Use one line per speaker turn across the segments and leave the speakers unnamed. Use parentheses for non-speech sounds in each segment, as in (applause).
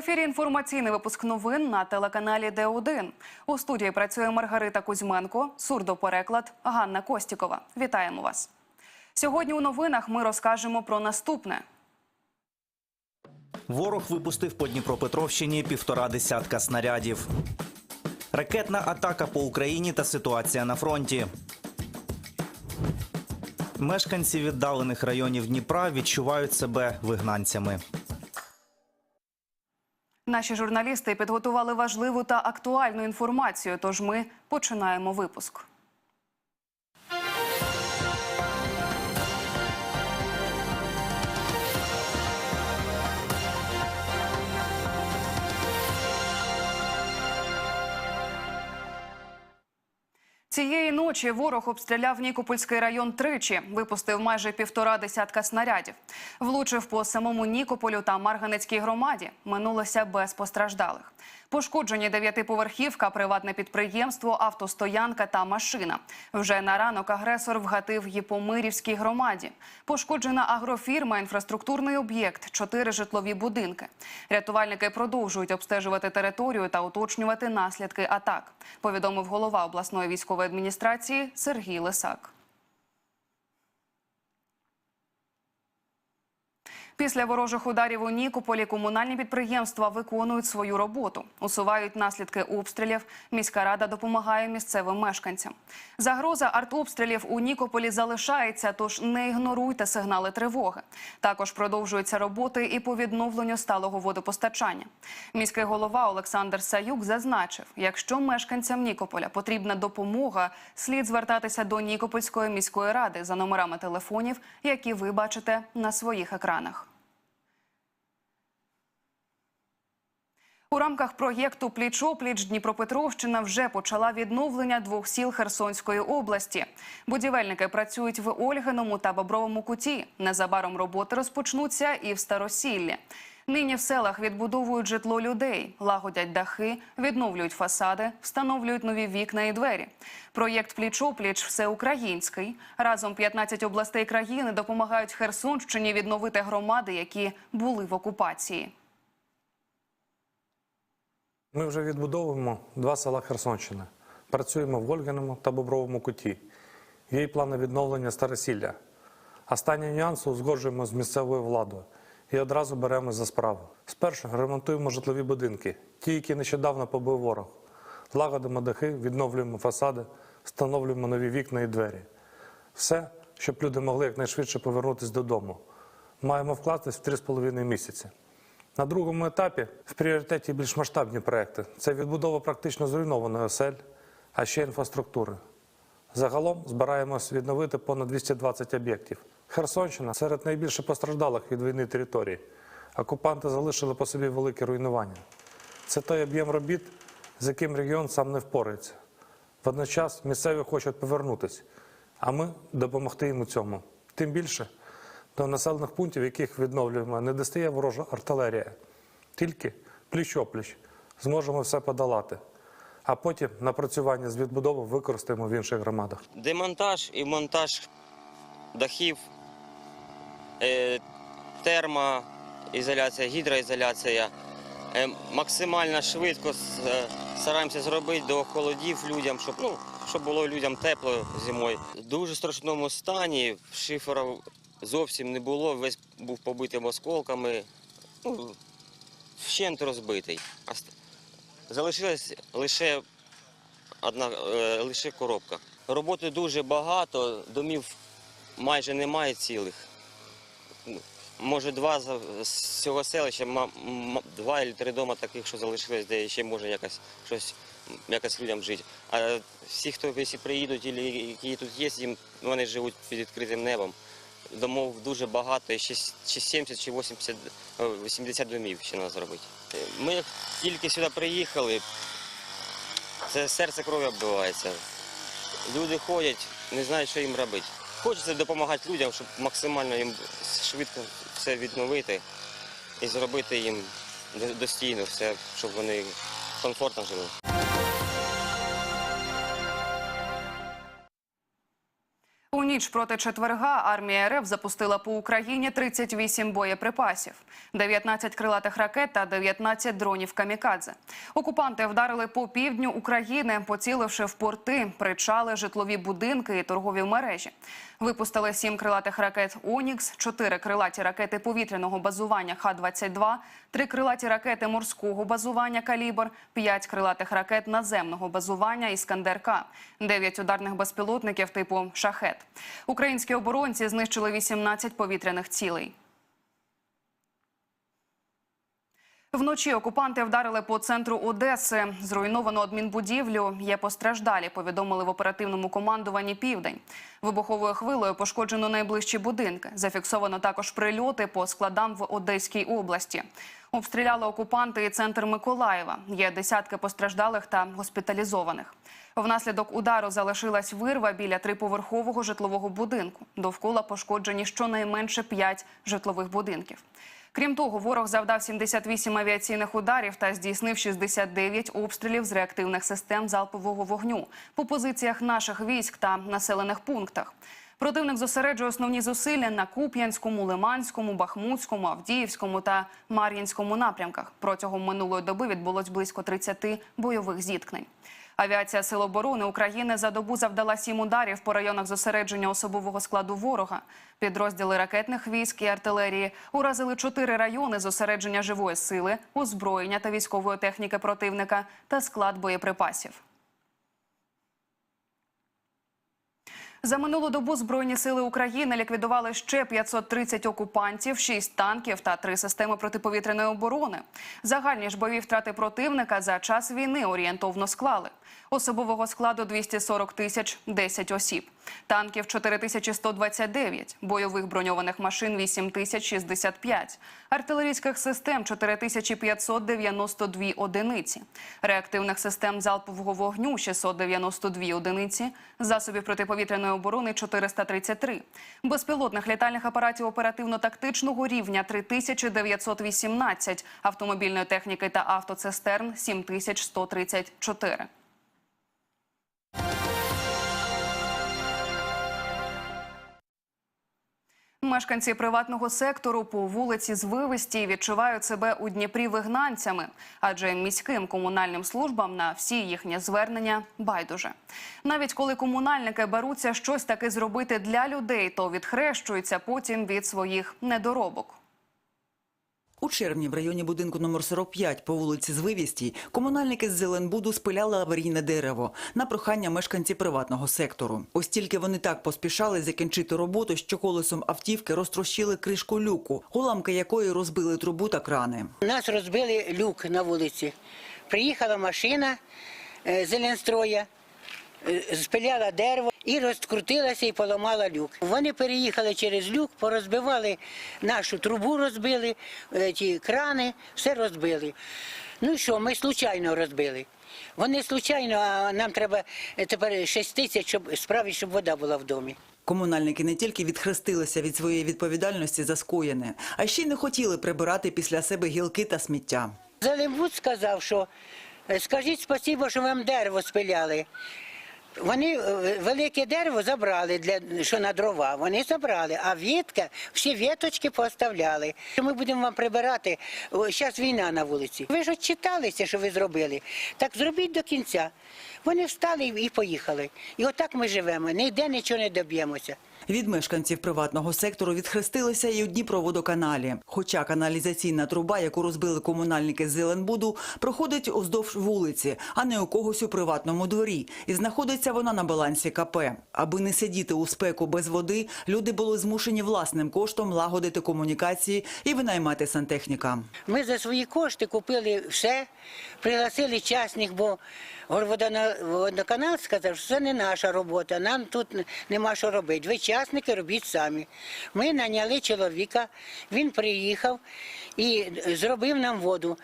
ефірі інформаційний випуск новин на телеканалі Д1. У студії працює Маргарита Кузьменко, сурдопереклад Ганна Костікова. Вітаємо вас. Сьогодні у новинах ми розкажемо про наступне.
Ворог випустив по Дніпропетровщині півтора десятка снарядів. Ракетна атака по Україні та ситуація на фронті. Мешканці віддалених районів Дніпра відчувають себе вигнанцями.
Наші журналісти підготували важливу та актуальну інформацію. Тож ми починаємо випуск. Цієї ночі ворог обстріляв Нікопольський район тричі, випустив майже півтора десятка снарядів. Влучив по самому Нікополю та Марганецькій громаді. Минулося без постраждалих. Пошкоджені дев'ятиповерхівка, приватне підприємство, автостоянка та машина. Вже на ранок агресор вгатив Єпомирівській громаді. Пошкоджена агрофірма, інфраструктурний об'єкт, чотири житлові будинки. Рятувальники продовжують обстежувати територію та уточнювати наслідки атак. Повідомив голова обласної військової адміністрації Сергій Лисак. Після ворожих ударів у Нікополі комунальні підприємства виконують свою роботу, усувають наслідки обстрілів. Міська рада допомагає місцевим мешканцям. Загроза артобстрілів у Нікополі залишається, тож не ігноруйте сигнали тривоги. Також продовжуються роботи і по відновленню сталого водопостачання. Міський голова Олександр Саюк зазначив, якщо мешканцям Нікополя потрібна допомога, слід звертатися до Нікопольської міської ради за номерами телефонів, які ви бачите на своїх екранах. У рамках проєкту Пліч-опліч Дніпропетровщина вже почала відновлення двох сіл Херсонської області. Будівельники працюють в Ольгиному та Бобровому куті. Незабаром роботи розпочнуться і в Старосіллі. Нині в селах відбудовують житло людей, лагодять дахи, відновлюють фасади, встановлюють нові вікна і двері. Проєкт Пліч-опліч всеукраїнський. Разом 15 областей країни допомагають Херсонщині відновити громади, які були в окупації.
Ми вже відбудовуємо два села Херсонщини. Працюємо в Ольгиному та Бобровому куті. Є й плани відновлення Старосілля. Останні нюанси узгоджуємо з місцевою владою і одразу беремо за справу. Спершу ремонтуємо житлові будинки, ті, які нещодавно побив ворог. Лагодимо дахи, відновлюємо фасади, встановлюємо нові вікна і двері. Все, щоб люди могли якнайшвидше повернутися додому. Маємо вкластись в 3,5 місяці. На другому етапі в пріоритеті більш масштабні проекти. Це відбудова практично зруйнованої осель, а ще інфраструктури. Загалом збираємось відновити понад 220 об'єктів. Херсонщина серед найбільше постраждалих від війни територій. Окупанти залишили по собі велике руйнування. Це той об'єм робіт, з яким регіон сам не впорається. Водночас місцеві хочуть повернутися, а ми допомогти їм у цьому. Тим більше до населених пунктів, яких відновлюємо, не достає ворожа артилерія. Тільки пліч-опліч зможемо все подолати. А потім напрацювання з відбудови використаємо в інших громадах.
Демонтаж і монтаж дахів, е, термоізоляція, гідроізоляція. Е, максимально швидко е, стараємося зробити до холодів людям, щоб, ну, щоб було людям тепло зимою. В дуже страшному стані шифера зовсім не було, весь був побитим осколками, ну, вщент розбитий. Залишилась лише одна е, лише коробка. Роботи дуже багато, домів майже немає цілих. Може, два з цього селища, два або три дома таких, що залишились, де ще може якось щось якось людям жити. А всі, хто приїдуть, які тут є, їм вони живуть під відкритим небом. Домов дуже багато, і ще, 70 чи 80, е, 80 домів ще треба зробити. Е, Ми тільки сюди приїхали, це серце крові оббивається. Люди ходять, не знають, що їм робити. Хочеться допомагати людям, щоб максимально їм швидко все відновити і зробити їм достійно все, щоб вони комфортно жили.
Ніч проти четверга армія РФ запустила по Україні 38 боєприпасів, 19 крилатих ракет та 19 дронів камікадзе. Окупанти вдарили по півдню України, поціливши в порти, причали, житлові будинки і торгові мережі. Випустили сім крилатих ракет Онікс, чотири крилаті ракети повітряного базування Х-22, три крилаті ракети морського базування Калібр, п'ять крилатих ракет наземного базування Іскандер-К, дев'ять ударних безпілотників типу Шахет. Українські оборонці знищили 18 повітряних цілей. Вночі окупанти вдарили по центру Одеси. Зруйновано адмінбудівлю. Є постраждалі. Повідомили в оперативному командуванні Південь. Вибуховою хвилою пошкоджено найближчі будинки. Зафіксовано також прильоти по складам в Одеській області. Обстріляли окупанти і центр Миколаєва. Є десятки постраждалих та госпіталізованих. Внаслідок удару залишилась вирва біля триповерхового житлового будинку. Довкола пошкоджені щонайменше п'ять житлових будинків. Крім того, ворог завдав 78 авіаційних ударів та здійснив 69 обстрілів з реактивних систем залпового вогню по позиціях наших військ та населених пунктах. Противник зосереджує основні зусилля на Куп'янському, Лиманському, Бахмутському, Авдіївському та Мар'їнському напрямках. Протягом минулої доби відбулось близько 30 бойових зіткнень. Авіація Сил оборони України за добу завдала сім ударів по районах зосередження особового складу ворога. Підрозділи ракетних військ і артилерії уразили чотири райони зосередження живої сили, озброєння та військової техніки противника та склад боєприпасів. За минулу добу Збройні сили України ліквідували ще 530 окупантів, 6 танків та 3 системи протиповітряної оборони. Загальні ж бойові втрати противника за час війни орієнтовно склали. Особового складу 240 тисяч 10 осіб, танків 4129, бойових броньованих машин 8 тисяч 65, артилерійських систем 4592 одиниці, реактивних систем залпового вогню 692 одиниці, засобів протиповітряної оборони 433, безпілотних літальних апаратів оперативно-тактичного рівня 3918, автомобільної техніки та автоцистерн 7134. Мешканці приватного сектору по вулиці Звивисті відчувають себе у Дніпрі вигнанцями, адже міським комунальним службам на всі їхні звернення байдуже. Навіть коли комунальники беруться щось таки зробити для людей, то відхрещуються потім від своїх недоробок.
Червні в районі будинку номер 45 по вулиці Звивістій комунальники з Зеленбуду спиляли аварійне дерево на прохання мешканців приватного сектору. Ось тільки вони так поспішали закінчити роботу, що колесом автівки розтрощили кришку люку, уламки якої розбили трубу та крани.
Нас розбили люк на вулиці. Приїхала машина е, Зеленстроя, спиляла дерево і розкрутилася і поламала люк. Вони переїхали через люк, порозбивали нашу трубу, розбили, е, ті крани, все розбили. Ну що, ми случайно розбили. Вони случайно, а нам треба е, тепер 6 тисяч, щоб справити, щоб вода була в домі.
Комунальники не тільки відхрестилися від своєї відповідальності за скоєне, а ще й не хотіли прибирати після себе гілки та сміття.
Залимбуд сказав, що е, скажіть спасибо, що вам дерево спиляли. Вони е, велике дерево забрали для що на дрова. Вони забрали, а вітка всі віточки поставляли. Ми будемо вам прибирати. Зараз війна на вулиці. Ви ж отчиталися, що ви зробили. Так зробіть до кінця. Вони встали і поїхали. І отак ми живемо. Ніде нічого не доб'ємося.
Від мешканців приватного сектору відхрестилися і у Дніпроводоканалі. Хоча каналізаційна труба, яку розбили комунальники з Зеленбуду, проходить уздовж вулиці, а не у когось у приватному дворі. І знаходиться вона на балансі КП. Аби не сидіти у спеку без води, люди були змушені власним коштом лагодити комунікації і винаймати сантехніка.
Ми за свої кошти купили все, пригласили частних, бо Горводоканал сказав, що це не наша робота, нам тут нема що робити. Ви частники робіть самі. Ми наняли чоловіка, він приїхав і зробив нам воду.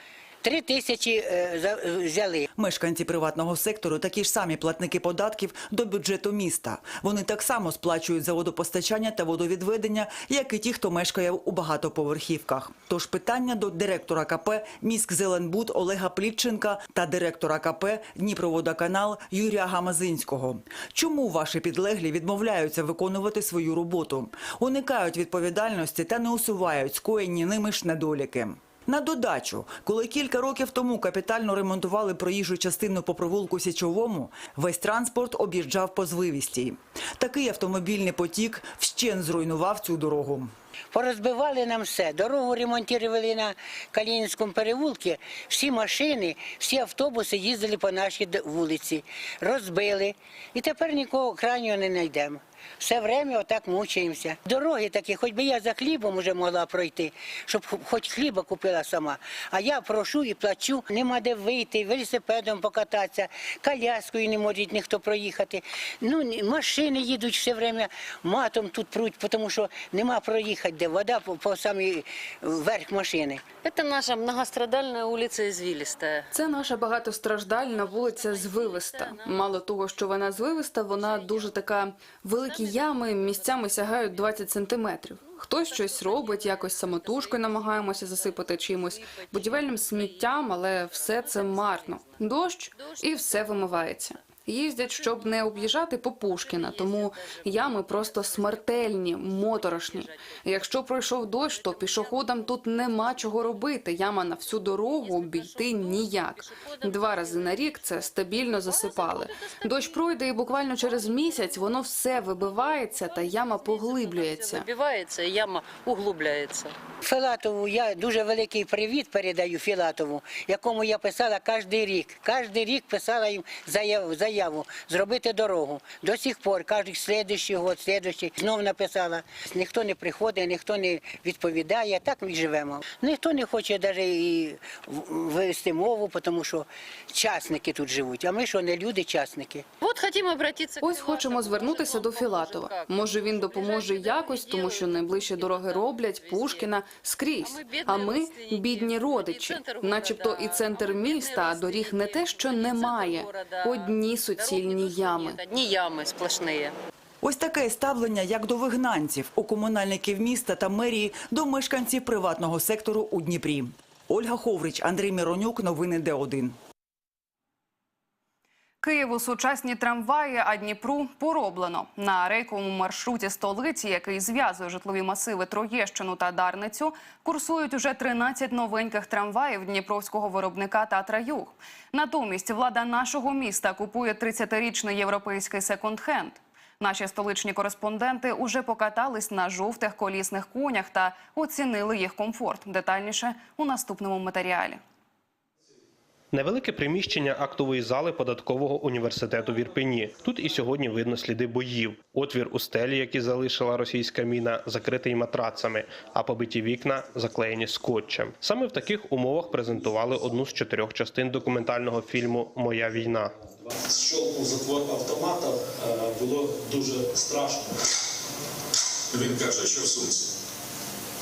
Три тисячі е, взяли.
Мешканці приватного сектору такі ж самі платники податків до бюджету міста. Вони так само сплачують за водопостачання та водовідведення, як і ті, хто мешкає у багатоповерхівках. Тож питання до директора КП «Міськзеленбуд» Олега Плітченка та директора КП «Дніпроводоканал» Юрія Гамазинського. Чому ваші підлеглі відмовляються виконувати свою роботу, уникають відповідальності та не усувають скоєні ними ж недоліки? На додачу, коли кілька років тому капітально ремонтували проїжджу частину по провулку Січовому, весь транспорт об'їжджав по звивістій. Такий автомобільний потік вщен зруйнував цю дорогу.
Порозбивали нам все. Дорогу ремонтували на Калінінському переулку. Всі машини, всі автобуси їздили по нашій вулиці. Розбили. І тепер нікого крайнього не знайдемо. Все время отак мучаємося. Дороги такі, хоч би я за хлібом вже могла пройти, щоб хоч хліба купила сама. А я прошу і плачу, нема де вийти, велосипедом покататися, коляскою не може ніхто проїхати. Ну, машини їдуть все время матом тут пруть, тому що нема проїхати, де вода по, по самий верх машини.
Это наша многострадальная улица Извилистая.
Це наша багатостраждальна вулиця Звивиста. Мало того, що вона звивиста, вона дуже така великі ями місцями сягають 20 сантиметрів. Хтось щось робить, якось самотужкою намагаємося засипати чимось будівельним сміттям, але все це марно. Дощ і все вимивається. Їздять, щоб не об'їжджати по Пушкіна, тому ями просто смертельні, моторошні. Якщо пройшов дощ, то пішоходам тут нема чого робити. Яма на всю дорогу обійти ніяк. Два рази на рік це стабільно засипали. Дощ пройде, і буквально через місяць воно все вибивається, та яма поглиблюється.
Забивается, и яма углубляется.
Філатову я дуже великий привіт передаю Філатову, якому я писала кожен рік. Кожен рік писала їм заяву, заяву зробити дорогу. До сих пор, кожен слідчий год, слідчий, знов написала. Ніхто не приходить, ніхто не відповідає, так ми живемо. Ніхто не хоче навіть і вести мову, тому що частники тут живуть. А ми що, не люди, частники.
Ось хочемо звернутися до Філатова. Може він допоможе якось, тому що найближчі дороги роблять Пушкіна скрізь. А ми бідні родичі, начебто і центр міста, а доріг не те, що немає. Одні суцільні ями.
Одни ямы сплошные.
Ось таке ставлення, як до вигнанців, у комунальників міста та мерії до мешканців приватного сектору у Дніпрі. Ольга Ховрич, Андрій Міронюк, новини Д1.
Києву сучасні трамваї, а Дніпру пороблено. На рейковому маршруті столиці, який зв'язує житлові масиви Троєщину та Дарницю, курсують уже 13 новеньких трамваїв дніпровського виробника Татра Юг. Натомість влада нашого міста купує 30-річний європейський секонд-хенд. Наші столичні кореспонденти уже покатались на жовтих колісних конях та оцінили їх комфорт. Детальніше у наступному матеріалі.
Невелике приміщення актової зали податкового університету в Ірпені. Тут і сьогодні видно сліди боїв. Отвір у стелі, який залишила російська міна, закритий матрацами, а побиті вікна заклеєні скотчем. Саме в таких умовах презентували одну з чотирьох частин документального фільму Моя війна.
Щолкнув затвор автомата, е, було дуже страшно.
Він каже, що в сумці.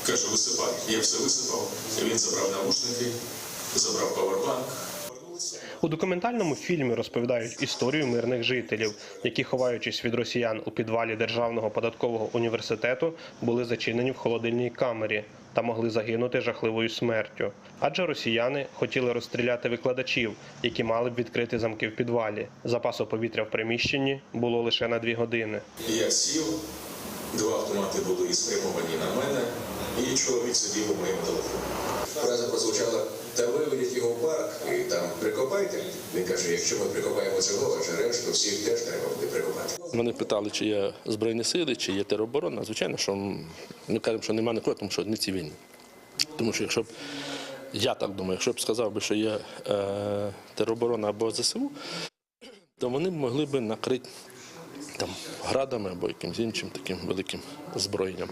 Каже, висипай. Я все висипав. Він забрав наушники, забрав павербанк.
У документальному фільмі розповідають історію мирних жителів, які, ховаючись від росіян у підвалі Державного податкового університету, були зачинені в холодильній камері та могли загинути жахливою смертю. Адже росіяни хотіли розстріляти викладачів, які мали б відкрити замки в підвалі. Запасу повітря в приміщенні було лише на дві години.
Я сів, два автомати були спрямовані на мене, і чоловік сидів у моєму телефоні. Фраза прозвучала, та виведіть його в парк і там прикопайте. Він каже, якщо ми прикопаємо цього, аж решту всіх теж треба буде прикопати.
Мене питали, чи є збройні сили, чи є тероборона. Звичайно, що ми кажемо, що немає нікого, тому що не цивільні. Тому що якщо б я так думаю, якщо б сказав би, що є е, тероборона або ЗСУ, то вони б могли б накрити там градами або якимось іншим таким великим зброєнням.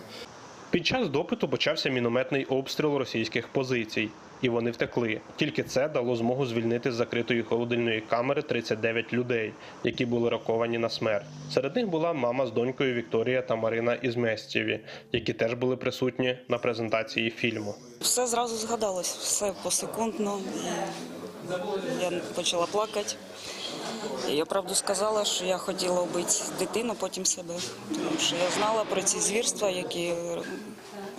Під час допиту почався мінометний обстріл російських позицій. і вони втекли. Тільки це дало змогу звільнити з закритої холодильної камери 39 людей, які були роковані на смерть. Серед них була мама з донькою Вікторія та Марина із Местєві, які теж були присутні на презентації фільму.
Все зразу згадалось, все посекундно. Я почала плакати. Я правду сказала, що я хотіла вбити дитину, потім себе. Тому що я знала про ці звірства, які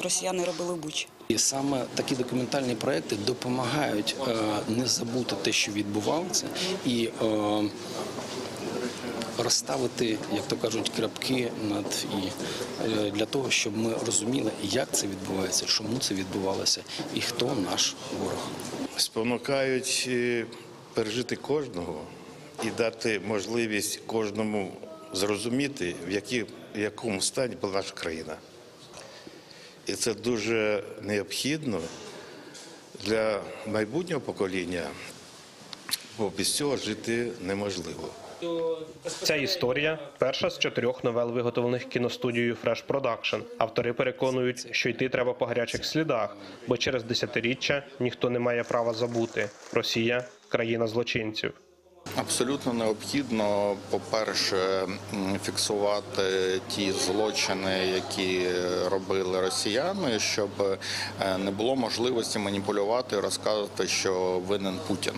росіяни робили в Бучі.
І саме такі документальні проекти допомагають е, не забути те, що відбувалося, і е, розставити, як то кажуть, крапки над і е, для того, щоб ми розуміли, як це відбувається, чому це відбувалося, і хто наш ворог.
спонукають пережити кожного і дати можливість кожному зрозуміти, в які, в якому стані була наша країна. І це дуже необхідно для майбутнього покоління, бо без цього жити неможливо.
Ця історія перша з чотирьох новел, виготовлених кіностудією Fresh Production. Автори переконують, що йти треба по гарячих слідах, бо через десятиріччя ніхто не має права забути. Росія країна злочинців.
Абсолютно необхідно, по-перше, фіксувати ті злочини, які робили росіяни, щоб е, не було можливості маніпулювати, і розказувати, що винен Путін.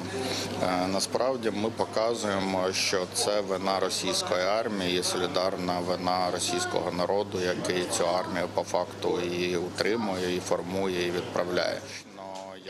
Е, Насправді ми показуємо, що це вина російської армії, солідарна вина російського народу, який цю армію по факту і утримує, і формує, і відправляє.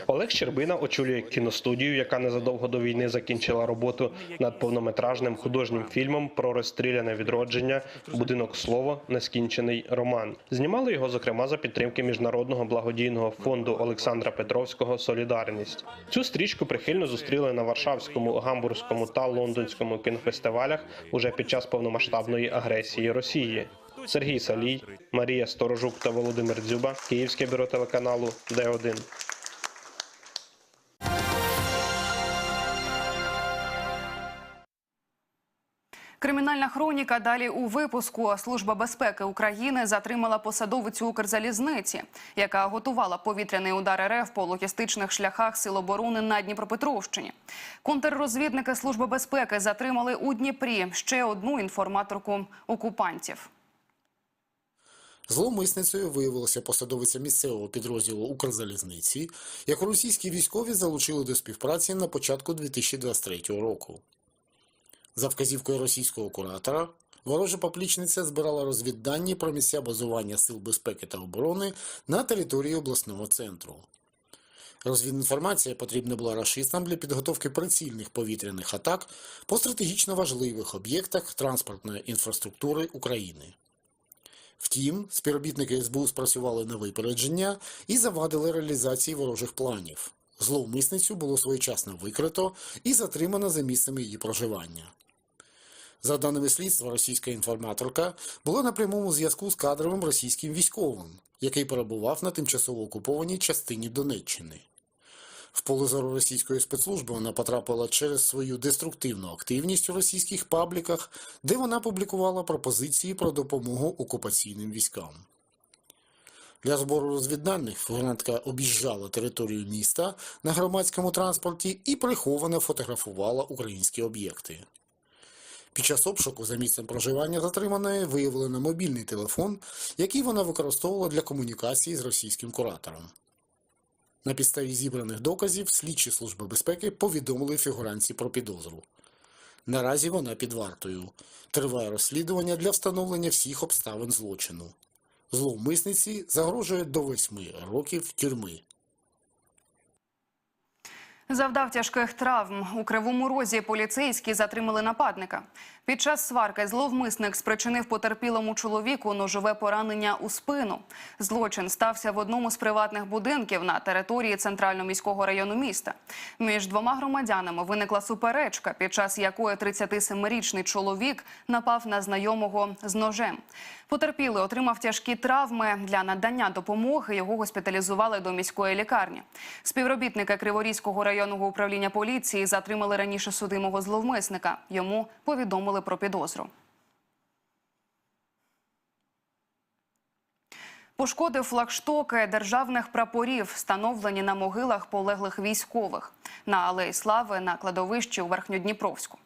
Олег Щербина очолює кіностудію, яка незадовго до війни закінчила роботу над повнометражним художнім фільмом про розстріляне відродження Будинок слово нескінчений роман. Знімали його зокрема за підтримки міжнародного благодійного фонду Олександра Петровського Солідарність. Цю стрічку прихильно зустріли на Варшавському, Гамбурзькому та Лондонському кінофестивалях уже під час повномасштабної агресії Росії. Сергій Салій, Марія Сторожук та Володимир Дзюба, Київське бюро телеканалу Д1.
Кримінальна хроніка далі у випуску. Служба безпеки України затримала посадовицю Укрзалізниці, яка готувала повітряний удар РФ по логістичних шляхах Сил оборони на Дніпропетровщині. Контррозвідники Служби безпеки затримали у Дніпрі ще одну інформаторку окупантів.
Зловмисницею виявилася посадовиця місцевого підрозділу Укрзалізниці, яку російські військові залучили до співпраці на початку 2023 року. За вказівкою російського куратора, ворожа поплічниця збирала розвіддані про місця базування сил безпеки та оборони на території обласного центру. Розвідінформація потрібна була рашистам для підготовки прицільних повітряних атак по стратегічно важливих об'єктах транспортної інфраструктури України. Втім, співробітники СБУ спрацювали на випередження і завадили реалізації ворожих планів. Зловмисницю було своєчасно викрито і затримано за місцем її проживання. За даними слідства, російська інформаторка була на прямому зв'язку з кадровим російським військовим, який перебував на тимчасово окупованій частині Донеччини. В поле зору російської спецслужби вона потрапила через свою деструктивну активність у російських пабліках, де вона публікувала пропозиції про допомогу окупаційним військам. Для збору розвідданих фігурантка об'їжджала територію міста на громадському транспорті і приховано фотографувала українські об'єкти. Під час обшуку за місцем проживання затриманої виявлено мобільний телефон, який вона використовувала для комунікації з російським куратором. На підставі зібраних доказів слідчі служби безпеки повідомили фігуранці про підозру. Наразі вона під вартою. Триває розслідування для встановлення всіх обставин злочину. Зловмисниці загрожує до восьми років тюрми.
Завдав тяжких травм. У Кривому Розі поліцейські затримали нападника. Під час сварки зловмисник спричинив потерпілому чоловіку ножове поранення у спину. Злочин стався в одному з приватних будинків на території центрально-міського району міста. Між двома громадянами виникла суперечка, під час якої 37-річний чоловік напав на знайомого з ножем. Потерпілий отримав тяжкі травми. Для надання допомоги його госпіталізували до міської лікарні. Співробітники Криворізького районного управління поліції затримали раніше судимого зловмисника. Йому повідомили про підозру. Пошкодив флагштоки державних прапорів, встановлені на могилах полеглих військових на Алеї Слави на кладовищі у Верхньодніпровську.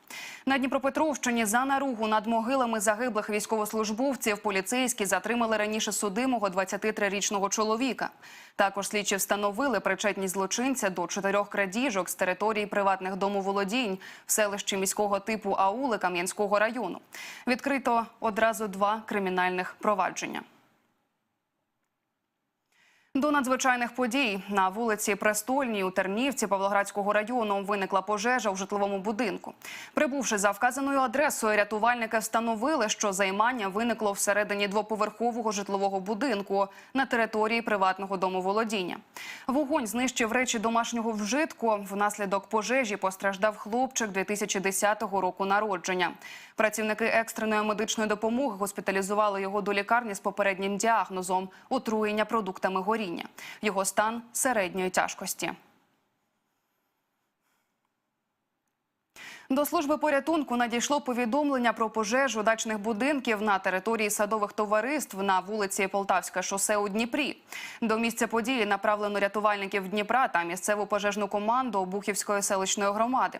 На Дніпропетровщині за наругу над могилами загиблих військовослужбовців поліцейські затримали раніше судимого 23-річного чоловіка. Також слідчі встановили причетність злочинця до чотирьох крадіжок з території приватних домоволодінь в селищі міського типу Аули Кам'янського району. Відкрито одразу два кримінальних провадження. До надзвичайних подій на вулиці Престольній у Тернівці Павлоградського району виникла пожежа у житловому будинку. Прибувши за вказаною адресою, рятувальники встановили, що займання виникло всередині двоповерхового житлового будинку на території приватного домоволодіння. Вогонь знищив речі домашнього вжитку. Внаслідок пожежі постраждав хлопчик 2010 року народження. Працівники екстреної медичної допомоги госпіталізували його до лікарні з попереднім діагнозом отруєння продуктами горіння. Його стан середньої тяжкості. До служби порятунку надійшло повідомлення про пожежу дачних будинків на території садових товариств на вулиці Полтавське шосе у Дніпрі. До місця події направлено рятувальників Дніпра та місцеву пожежну команду Обухівської селищної громади.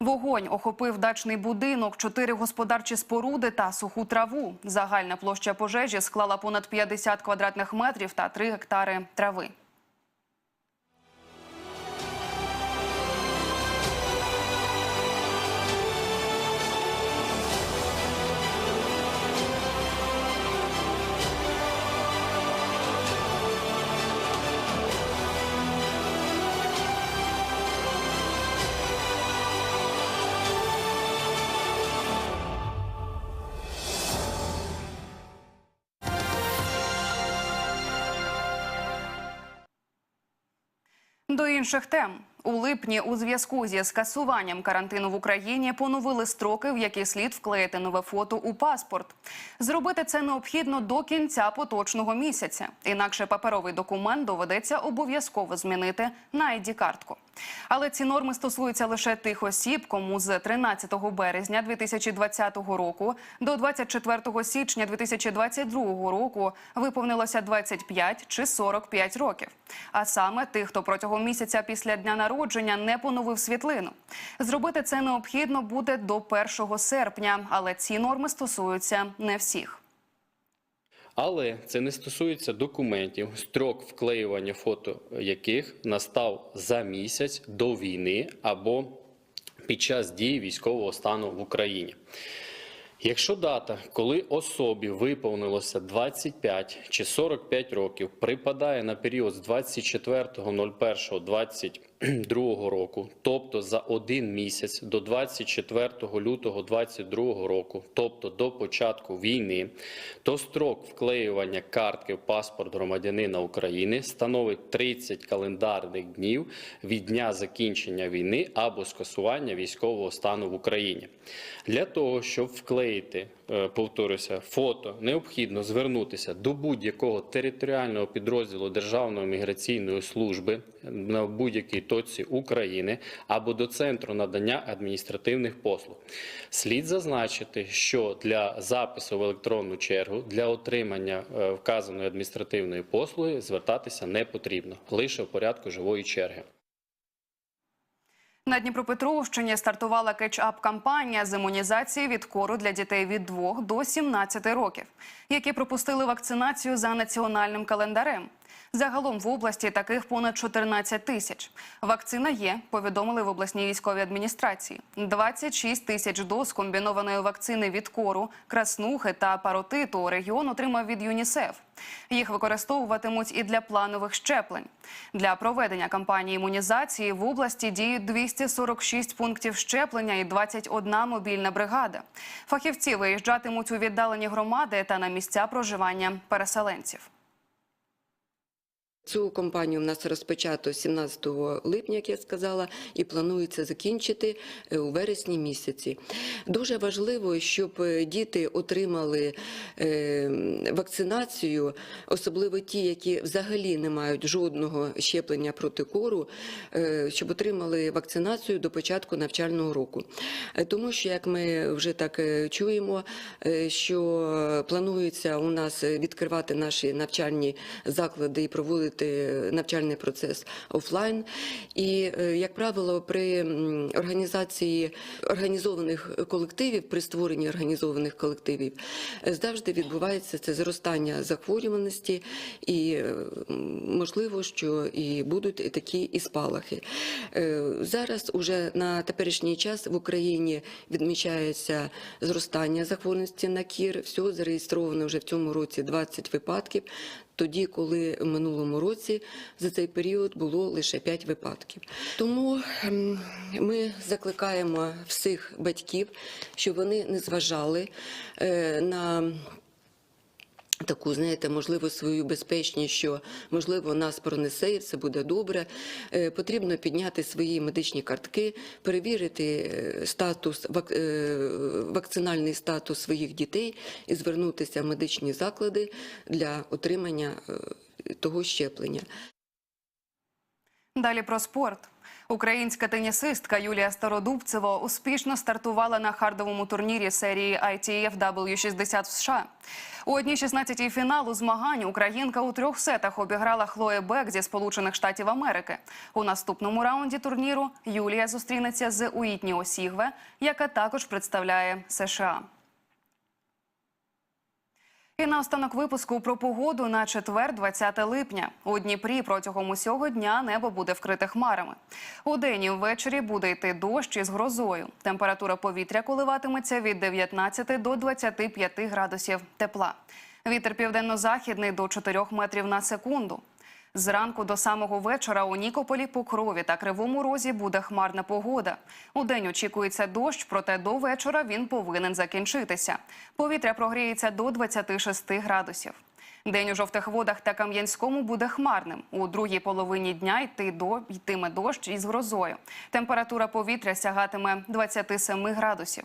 Вогонь охопив дачний будинок, чотири господарчі споруди та суху траву. Загальна площа пожежі склала понад 50 квадратних метрів та 3 гектари трави. До інших тем у липні у зв'язку зі скасуванням карантину в Україні поновили строки, в які слід вклеїти нове фото у паспорт. Зробити це необхідно до кінця поточного місяця. Інакше паперовий документ доведеться обов'язково змінити на id картку Але ці норми стосуються лише тих осіб, кому з 13 березня 2020 року до 24 січня 2022 року виповнилося 25 чи 45 років. А саме тих, хто протягом місяця після дня народження не поновив світлину. Зробити це необхідно буде до 1 серпня, але ці норми стосуються не всіх.
Але це не стосується документів, строк вклеювання фото яких настав за місяць до війни або під час дії військового стану в Україні. Якщо дата, коли особі виповнилося 25 чи 45 років, припадає на період з (clears throat) 24.01.22 року, тобто за один місяць до 24 лютого 22 року, тобто до початку війни, то строк вклеювання картки в паспорт громадянина України становить 30 календарних днів від дня закінчення війни або скасування військового стану в Україні. Для того, щоб вклеїти, повторюся, фото, необхідно звернутися до будь-якого територіального підрозділу Державної міграційної служби на будь-якій точці України або до центру надання адміністративних послуг. Слід зазначити, що для запису в електронну чергу для отримання е, вказаної адміністративної послуги звертатися не потрібно лише в порядку живої черги.
На Дніпропетровщині стартувала кетч-ап-кампанія з імунізації від кору для дітей від 2 до 17 років, які пропустили вакцинацію за національним календарем. Загалом в області таких понад 14 тисяч. Вакцина є, повідомили в обласній військовій адміністрації. 26 тисяч доз комбінованої вакцини від кору, краснухи та паротиту регіон отримав від ЮНІСЕФ. Їх використовуватимуть і для планових щеплень. Для проведення кампанії імунізації в області діють 246 пунктів щеплення і 21 мобільна бригада. Фахівці виїжджатимуть у віддалені громади та на місця проживання переселенців.
Цю кампанію в нас розпочато 17 липня, як я сказала, і планується закінчити е, у вересні місяці. Дуже важливо, щоб е, діти отримали е, вакцинацію, особливо ті, які взагалі не мають жодного щеплення проти кору, щоб отримали вакцинацію до початку навчального року. Тому що, як ми вже так чуємо, що планується у нас відкривати наші навчальні заклади і проводити навчальний процес офлайн. І, е, як правило, при організації організованих колективів, при створенні організованих колективів, е, завжди відбувається це зростання захворюваності, і е, можливо, що і будуть такі і спалахи. Зараз уже на теперішній час в Україні відмічається зростання захворюваності на кір. Всього зареєстровано вже в цьому році 20 випадків. Тоді, коли в минулому році за цей період було лише 5 випадків. Тому ем, ми закликаємо всіх батьків, щоб вони не зважали е, на Таку, знаєте, можливо, свою безпечність, що можливо нас пронесе і все буде добре. Е, Потрібно підняти свої медичні картки, перевірити е, статус е, вакцинальний статус своїх дітей і звернутися в медичні заклади для отримання того щеплення.
Далі про спорт. Українська тенісистка Юлія Стародубцева успішно стартувала на хардовому турнірі серії ITF W60 в США. У одній 16-й фіналу змагань українка у трьох сетах обіграла Хлоє Бек зі Сполучених Штатів Америки. У наступному раунді турніру Юлія зустрінеться з Уітні Осігве, яка також представляє США. І на останок випуску про погоду на четвер, 20 липня. У Дніпрі протягом усього дня небо буде вкрите хмарами. У день і ввечері буде йти дощ із грозою. Температура повітря коливатиметься від 19 до 25 градусів тепла. Вітер південно-західний до 4 метрів на секунду. Зранку до самого вечора у Нікополі, Покрові та Кривому Розі буде хмарна погода. У день очікується дощ, проте до вечора він повинен закінчитися. Повітря прогріється до 26 градусів. День у жовтих водах та Кам'янському буде хмарним. У другій половині дня йти до йтиме дощ із грозою. Температура повітря сягатиме 27 градусів.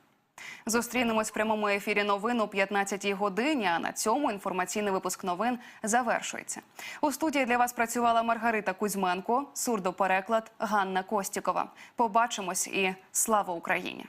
Зустрінемось в прямому ефірі новин о 15-й годині. А на цьому інформаційний випуск новин завершується. У студії для вас працювала Маргарита Кузьменко, сурдопереклад Ганна Костікова. Побачимось і слава Україні!